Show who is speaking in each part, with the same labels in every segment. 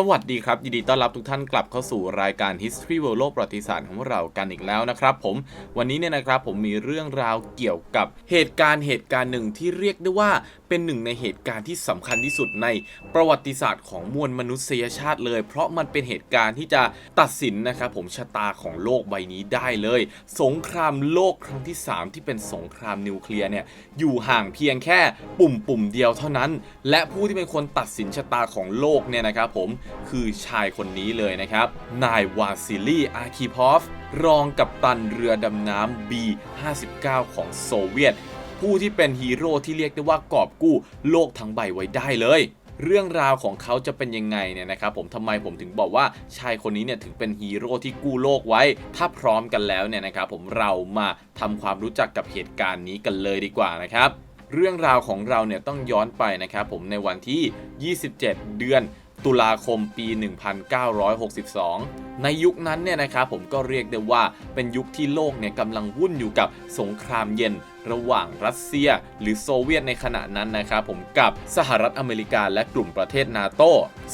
Speaker 1: สวัสดีครับ ยินดีต้อนรับทุกท่านกลับเข้าสู่รายการ History World โลกประวัติศาสตร์ของเรากันอีกแล้วนะครับผมวันนี้เนี่ยนะครับผมมีเรื่องราวเกี่ยวกับเหตุการณ์เหตุการณ์หนึ่งที่เรียกได้ว่า เป็นหนึ่งในเหตุการณ์ที่สำคัญที่สุดในประวัติศาสตร์ของมวลมนุษยชาติเลย เพราะมันเป็นเหตุการณ์ที่จะตัดสินนะครับผมชะตาของโลกใบนี้ได้เลย สงครามโลกครั้งที่ 3 ที่เป็นสงครามนิวเคลียร์เนี่ยอยู่ห่างเพียงแค่ปุ่มปุ่มเดียวเท่านั้น และผู้ที่เป็นคนตัดสินชะตาของโลกเนี่ยนะครับผมคือชายคนนี้เลยนะครับนายวาซิลีอาคีพอฟรองกัปตันเรือดำน้ำ B59 ของโซเวียต ผู้ที่เป็นฮีโร่ที่เรียกได้ว่ากอบกู้โลกทั้งใบไว้ได้เลยเรื่องราวของเขาจะเป็นยังไงเนี่ยนะครับผมทำไมผมถึงบอกว่าชายคนนี้เนี่ยถึงเป็นฮีโร่ที่กู้โลกไว้ ถ้าพร้อมกันแล้วเนี่ยนะครับผมเรามาทำความรู้จักกับเหตุการณ์นี้กันเลยดีกว่านะครับ เรื่องราวของเราเนี่ยต้องย้อนไปนะครับผมในวันที่ 27 เดือนตุลาคมปี 1962 ในยุคนั้นเนี่ยนะครับผมก็เรียกได้ว่าเป็นยุคที่โลกเนี่ยกำลังวุ่นอยู่กับสงครามเย็น ระหว่างรัสเซีย หรือโซเวียตในขณะนั้นนะครับผมกับสหรัฐอเมริกาและกลุ่มประเทศนาโต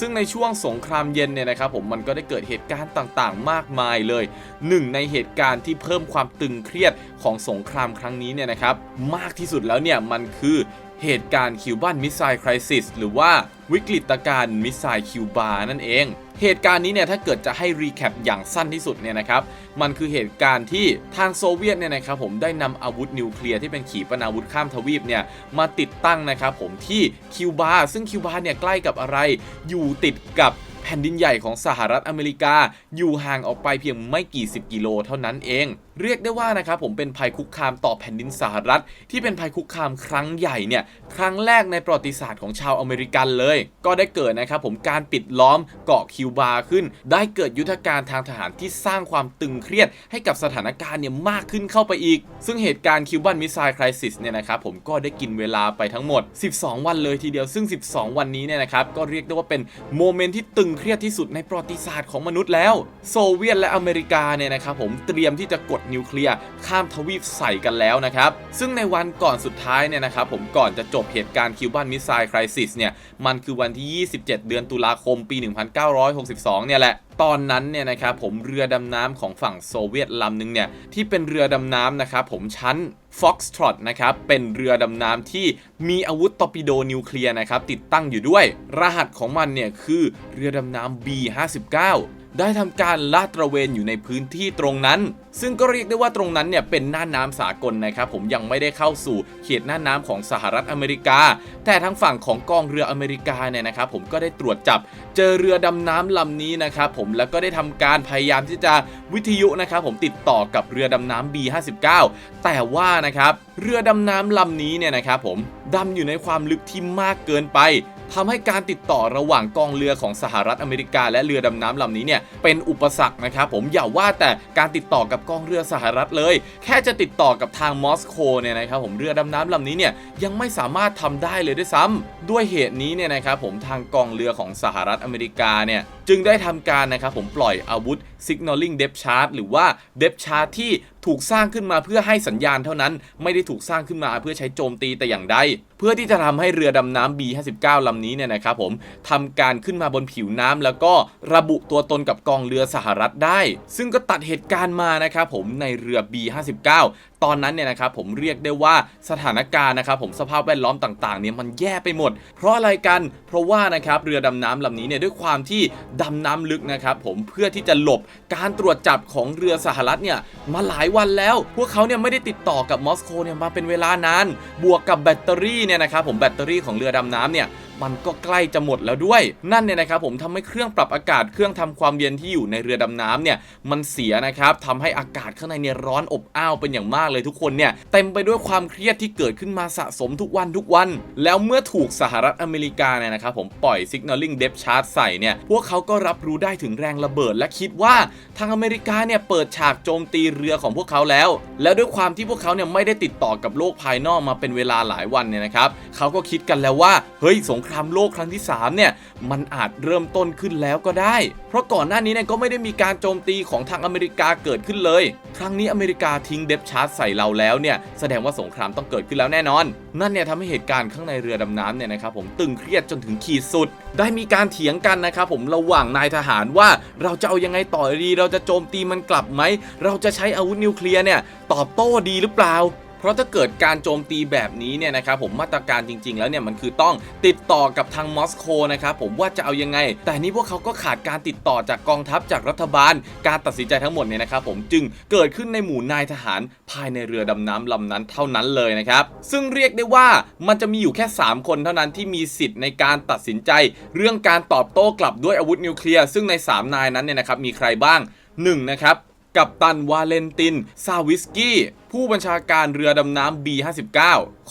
Speaker 1: ซึ่งในช่วงสงครามเย็นเนี่ยนะครับผมมันก็ได้เกิดเหตุการณ์ต่างๆ มากมายเลย หนึ่งในเหตุการณ์ที่เพิ่มความตึงเครียดของสงครามครั้งนี้เนี่ยนะครับมากที่สุดแล้วเนี่ยมันคือ เหตุการณ์คิวบันมิสไซล์คริสิสหรือว่าวิกฤตการณ์มิสไซล์คิวบานั่นเอง เหตุการณ์นี้เนี่ยถ้าเกิดจะให้รีแคปอย่างสั้นที่สุดเนี่ยนะครับ มันคือเหตุการณ์ที่ทางโซเวียตเนี่ยนะครับผมได้นำอาวุธนิวเคลียร์ที่เป็นขีปนาวุธข้ามทวีปเนี่ยมาติดตั้งนะครับผมที่คิวบา ซึ่งคิวบาเนี่ยใกล้กับอะไร อยู่ติดกับแผ่นดินใหญ่ของสหรัฐอเมริกา อยู่ห่างออกไปเพียงไม่กี่สิบกิโลเท่านั้นเอง เรียกได้ว่านะครับผมเป็นภัยคุกคามต่อแผ่นดินสหรัฐ ที่เป็นภัยคุกคามครั้งใหญ่เนี่ยครั้งแรกในประวัติศาสตร์ของชาวอเมริกันเลย ก็ได้เกิดนะครับผมการปิดล้อมเกาะคิวบาขึ้น ได้เกิดยุทธการทางทหารที่สร้างความตึงเครียด ให้กับสถานการณ์เนี่ยมากขึ้นเข้าไปอีก ซึ่งเหตุการณ์คิวบันมิสไซล์คริสิสเนี่ยนะครับผมก็ได้กินเวลาไปทั้งหมด 12 วันเลยทีเดียวซึ่ง 12 วันนี้เนี่ยนะครับก็เรียกได้ว่าเป็นโมเมนต์ที่ตึงเครียดที่สุดในประวัติศาสตร์ของมนุษย์แล้ว โซเวียตและอเมริกาเนี่ยนะครับผมเตรียมที่จะกดนิวเคลียร์ข้ามทวีปใส่กันแล้วนะครับ ซึ่งในวันก่อนสุดท้ายเนี่ยนะครับผมก่อนจะจบเหตุการณ์คิวบันมิสไซล์คริสิสเนี่ยมันคือวันที่ 27 เดือนตุลาคมปี 1962 เนี่ยแหละตอนนั้นเนี่ยนะครับผมเรือดำน้ำของฝั่งโซเวียตลำหนึ่งเนี่ยที่เป็นเรือดำน้ำนะครับผมชั้น Foxtrot นะครับเป็นเรือดำน้ำที่มีอาวุธตอร์ปิโดนิวเคลียร์นะครับติดตั้งอยู่ด้วย รหัสของมันเนี่ยคือเรือดำน้ำ B59 ได้ทำการลาดตระเวนอยู่ในพื้นที่ตรงนั้น ซึ่งก็เรียกได้ว่าตรงนั้นเนี่ยเป็นน่านน้ำสากลนะครับผมยังไม่ได้เข้าสู่เขตน่านน้ำของสหรัฐอเมริกา แต่ทางฝั่งของกองเรืออเมริกาเนี่ยนะครับผมก็ได้ตรวจจับ เจอเรือดำน้ำลำนี้นะครับผมแล้วก็ได้ทำการพยายามที่จะวิทยุนะครับผมติดต่อกับเรือดำน้ำ B59 แต่ว่านะครับเรือดำน้ำลำนี้เนี่ยนะครับผมดำอยู่ในความลึกที่มากเกินไป ทำให้การติดต่อระหว่างกองเรือของสหรัฐอเมริกา และเรือดำน้ำลำนี้เนี่ยเป็นอุปสรรคนะครับผมอย่าว่าแต่การติดต่อกับกองเรือสหรัฐเลย แค่จะติดต่อกับทางมอสโกเนี่ยนะครับผมเรือดำน้ำลำนี้เนี่ยยังไม่สามารถทำได้เลยด้วยซ้ำด้วยเหตุนี้เนี่ยนะครับผมทางกองเรือของสหรัฐอเมริกาเนี่ยจึงได้ทำการนะครับผมปล่อยอาวุธ signaling depth charge หรือว่า depth charge ที่ ถูกสร้างขึ้นมาเพื่อให้สัญญาณเท่านั้น ไม่ได้ถูกสร้างขึ้นมาเพื่อใช้โจมตีแต่อย่างใดเพื่อที่จะทำให้เรือดำน้ำ B59 ลำนี้เนี่ยนะครับผมทำการขึ้นมาบนผิวน้ำแล้วก็ระบุตัวตนกับกองเรือสหรัฐได้ ซึ่งก็ตัดเหตุการณ์มานะครับผมในเรือ B59 ตอนนั้นเนี่ยนะครับผมเรียกได้ว่าสถานการณ์นะครับผมสภาพแวดล้อมต่างๆเนี่ยมันแย่ไปหมด เพราะอะไรกัน เพราะว่านะครับเรือดำน้ำลำนี้เนี่ยด้วยความที่ดำน้ำลึกนะครับผมเพื่อที่จะหลบการตรวจจับของเรือสหรัฐเนี่ยมาหลายวันแล้ว พวกเขาเนี่ยไม่ได้ติดต่อกับมอสโกเนี่ยมาเป็นเวลานาน บวกกับแบตเตอรี่เนี่ยนะครับผมแบตเตอรี่ของเรือดำน้ำเนี่ยมันก็ใกล้จะหมดแล้วด้วย นั่นเนี่ยนะครับผมทำให้เครื่องปรับอากาศเครื่องทำความเย็นที่อยู่ในเรือดำน้ำเนี่ยมันเสียนะครับทำให้อากาศข้างในเนี่ยร้อนอบอ้าวเป็นอย่างมากเลยทุกคนเนี่ยเต็มไปด้วยความเครียดที่เกิดขึ้นมาสะสมทุกวันทุกวัน แล้วเมื่อถูกสหรัฐอเมริกาเนี่ยนะครับผมปล่อย signaling depth charge ใส่เนี่ยพวกเขาก็รับรู้ได้ถึงแรงระเบิด และคิดว่าทางอเมริกาเนี่ยเปิดฉากโจมตีเรือของพวกเขาแล้ว แล้วด้วยความที่พวกเขาเนี่ยไม่ได้ติดต่อกับโลกภายนอกมาเป็นเวลาหลายวันเนี่ยนะครับเขาก็คิดกันแล้วว่าเฮ้ยสงครามโลกครั้งที่3เนี่ยมันอาจเริ่มต้นขึ้นแล้วก็ได้ เพราะก่อนหน้านี้เนี่ยก็ไม่ได้มีการโจมตีของทางอเมริกาเกิดขึ้นเลย ครั้งนี้อเมริกาทิ้งเดฟชาร์จใส่เราแล้วเนี่ยแสดงว่าสงครามต้องเกิดขึ้นแล้วแน่นอน นั่นเนี่ยทำให้เหตุการณ์ข้างในเรือดำน้ำเนี่ยนะครับผมตึงเครียดจนถึงขีดสุด ได้มีการเถียงกันนะครับผมระหว่างนายทหารว่าเราจะเอายังไงต่อดี เราจะโจมตีมันกลับไหม เราจะใช้อาวุธนิวเคลียร์เนี่ยตอบโต้ดีหรือเปล่า ราะถ้าเกิดการโจมตีแบบนี้เนี่ยนะครับผมมาตรการจริง ๆ แล้วเนี่ยมันคือต้องติดต่อกับทางมอสโกนะครับผมว่าจะเอายังไง แต่นี่พวกเขาก็ขาดการติดต่อจากกองทัพจากรัฐบาล การตัดสินใจทั้งหมดเนี่ยนะครับผมจึงเกิดขึ้นในหมู่นายทหารภายในเรือดำน้ำลำนั้นเท่านั้นเลยนะครับซึ่งเรียกได้ว่ามันจะมีอยู่แค่ 3 คนเท่านั้นที่มีสิทธิ์ในการตัดสินใจ เรื่องการตอบโต้กลับด้วยอาวุธนิวเคลียร์ซึ่งใน 3 นายนั้นเนี่ยนะครับมีใครบ้าง1นะครับ กัปตันวาเลนติน ซาวิสกี้ ผู้บัญชาการเรือดำน้ำ B59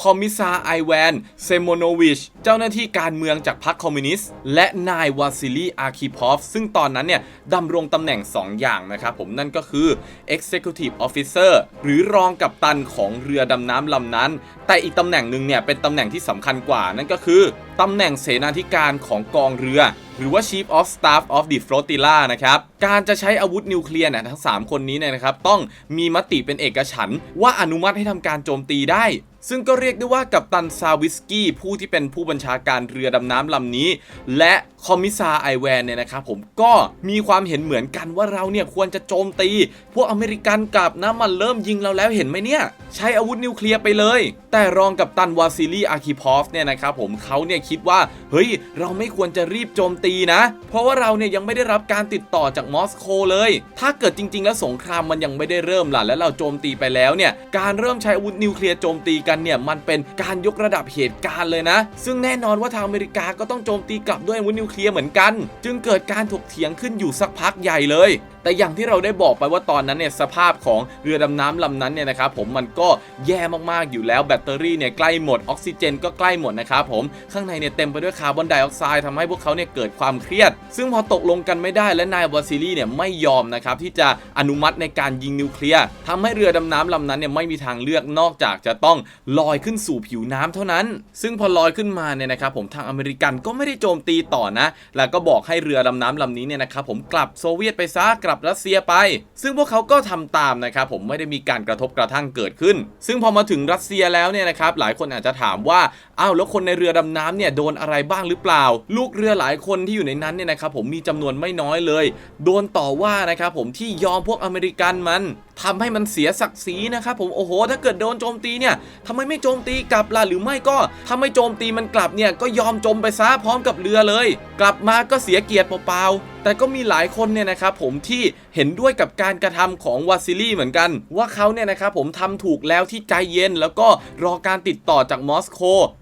Speaker 1: คอมมิซาไอแวนเซโมโนวิช เจ้าหน้าที่การเมืองจากพรรคคอมมิวนิสต์ และนายวาซิลีอาคิพอฟ ซึ่งตอนนั้นเนี่ยดำรงตำแหน่ง 2 อย่างนะครับผมนั่นก็คือ Executive Officer หรือรองกัปตันของเรือดำน้ำลำนั้น แต่อีกตำแหน่งหนึ่งเนี่ยเป็นตำแหน่งที่สำคัญกว่านั่นก็คือตำแหน่งเสนาธิการของกองเรือ หรือว่า Chief of Staff of the Flotilla นะครับ การจะใช้อาวุธนิวเคลียร์เนี่ยทั้ง 3 คนนี้เนี่ยนะครับ ต้องมีมติเป็นเอกฉันท์ว่าอนุมัติให้ทำการโจมตีได้ ซึ่งก็เรียกได้ว่ากัปตันซาวิสกี้ผู้ที่เป็นผู้บัญชาการเรือดำน้ำลำนี้ และคอมมิซาไอแวนเนี่ยนะครับผมก็มีความเห็นเหมือนกันว่าเราเนี่ยควรจะโจมตี พวกอเมริกันกับนะมันเริ่มยิงเราแล้วเห็นไหมเนี่ย ใช้อาวุธนิวเคลียร์ไปเลย แต่รองกับตันวาซิลีอาคิพอฟเนี่ยนะครับผมเขาเนี่ยคิดว่า เฮ้ย เราไม่ควรจะรีบโจมตีนะ เพราะว่าเราเนี่ยยังไม่ได้รับการติดต่อจากมอสโกเลย ถ้าเกิดจริง ๆ แล้วสงครามมันยังไม่ได้เริ่มล่ะแล้วเราโจมตีไปแล้วเนี่ยการเริ่มใช้อาวุธนิวเคลียร์โจมตีกันเนี่ยมันเป็นการยกระดับเหตุการณ์เลยนะ ซึ่งแน่นอนว่าทางอเมริกาก็ต้องโจมตีกลับด้วยอาวุธนิวเคลียร์เหมือนกัน จึงเกิดการถกเถียงขึ้นอยู่สักพักใหญ่เลย แต่อย่างที่เราได้บอกไปว่าตอนนั้นเนี่ยสภาพของเรือดำน้ำลำนั้นเนี่ยนะครับผมมันก็แย่มากๆอยู่แล้วแบตเตอรี่เนี่ยใกล้หมดออกซิเจนก็ใกล้หมดนะครับผมข้างในเนี่ยเต็มไปด้วยคาร์บอนไดออกไซด์ทำให้พวกเขาเนี่ยเกิดความเครียด ซึ่งพอตกลงกันไม่ได้และนายวาซิลีเนี่ยไม่ยอมนะครับที่จะอนุมัติในการยิงนิวเคลียร์ทำให้เรือดำน้ำลำนั้นเนี่ยไม่มีทางเลือกนอกจากจะต้องลอยขึ้นสู่ผิวน้ำเท่านั้น ซึ่งพอลอยขึ้นมาเนี่ยนะครับผมทางอเมริกันก็ไม่ได้โจมตีต่อนะ แล้วก็บอกให้เรือดำน้ำลำนี้เนี่ยนะครับผมกลับโซเวียตไปซะกลับรัสเซียไป ซึ่งพวกเขาก็ทำตามนะครับผมไม่ได้มีการกระทบกระทั่งเกิดขึ้น ซึ่งพอมาถึงรัสเซียแล้วเนี่ยนะครับหลายคนอาจจะถามว่าอ้าวแล้วคนในเรือดำน้ำเนี่ยโดนอะไรบ้างหรือเปล่า ลูกเรือหลายคนที่อยู่ในนั้นเนี่ยนะครับผมมีจำนวนไม่น้อยเลย โดนต่อว่านะครับผมที่ยอมพวกอเมริกันมันทำให้มันเสียศักดิ์ศรีนะครับผมโอ้โห ถ้าเกิดโดนโจมตีเนี่ยทำไมไม่โจมตีกลับล่ะหรือไม่ก็ถ้าไม่โจมตีมันกลับเนี่ยก็ยอมจมไปซะพร้อมกับเรือเลย กลับมาก็เสียเกียรติเปล่าๆ แต่ก็มีหลายคนเนี่ยนะครับผมที่ เห็นด้วยกับการกระทำของวาซิลีเหมือนกัน ว่าเขาเนี่ยนะครับผมทำถูกแล้วที่ใจเย็น แล้วก็รอการติดต่อจากมอสโก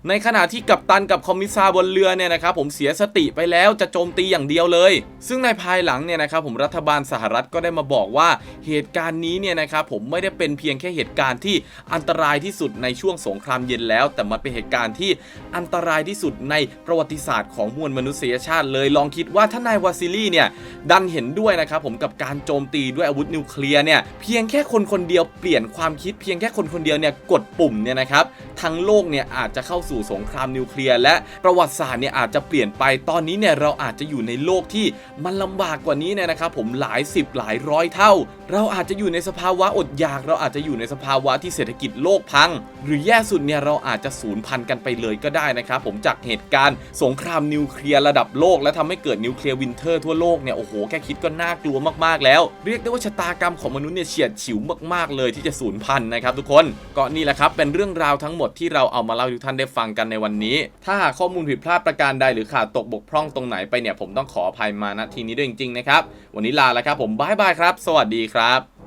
Speaker 1: ในขณะที่กัปตันกับคอมมิซาบนเรือเนี่ยนะครับผมเสียสติไปแล้วจะโจมตีอย่างเดียวเลย ซึ่งในภายหลังเนี่ยนะครับผมรัฐบาลสหรัฐก็ได้มาบอกว่าเหตุการณ์นี้เนี่ยนะครับผมไม่ได้เป็นเพียงแค่เหตุการณ์ที่อันตรายที่สุดในช่วงสงครามเย็นแล้ว แต่มันเป็นเหตุการณ์ที่อันตรายที่สุดในประวัติศาสตร์ของมวลมนุษยชาติเลยลองคิดว่าถ้านายวาซิลีเนี่ยดันเห็นด้วยนะครับผมกับการโจมตีด้วยอาวุธนิวเคลียร์เนี่ยเพียงแค่คนคนเดียวเปลี่ยนความคิดเพียงแค่คนคนเดียวเนี่ยกดปุ่มเนี่ยนะครับทั้งโลกเนี่ยอาจจะเข้าสู่สงครามนิวเคลียร์และประวัติศาสตร์เนี่ยอาจจะเปลี่ยนไปตอนนี้เนี่ยเราอาจจะอยู่ในโลกที่มันลำบากกว่านี้เนี่ยนะครับผมหลายสิบหลายร้อยเท่า เราอาจจะอยู่ในสภาวะอดอยาก เราอาจจะอยู่ในสภาวะที่เศรษฐกิจโลกพัง หรือแย่สุดเนี่ยเราอาจจะสูญพันธุ์กันไปเลยก็ได้นะครับผมจากเหตุการณ์สงครามนิวเคลียร์ระดับโลก และทำให้เกิดนิวเคลียร์วินเทอร์ทั่วโลกเนี่ยโอ้โหแค่คิดก็น่ากลัวมากๆแล้วเรียกได้ว่าชะตากรรมของมนุษย์เนี่ยเฉียดฉิวมากๆเลยที่จะสูญพันธุ์นะครับทุกคนก็นี่แหละครับเป็นเรื่องราวทั้งหมดที่เราเอามาเล่าทุกท่านได้ฟังกันในวันนี้ ถ้าหากข้อมูลผิดพลาดประการใดหรือขาดตกบกพร่องตรงไหนไปเนี่ยผมต้องขออภัยมาณที่นี้ด้วยจริงๆนะครับวันนี้ลาแล้วครับผมบายบายครับ สวัสดีครับ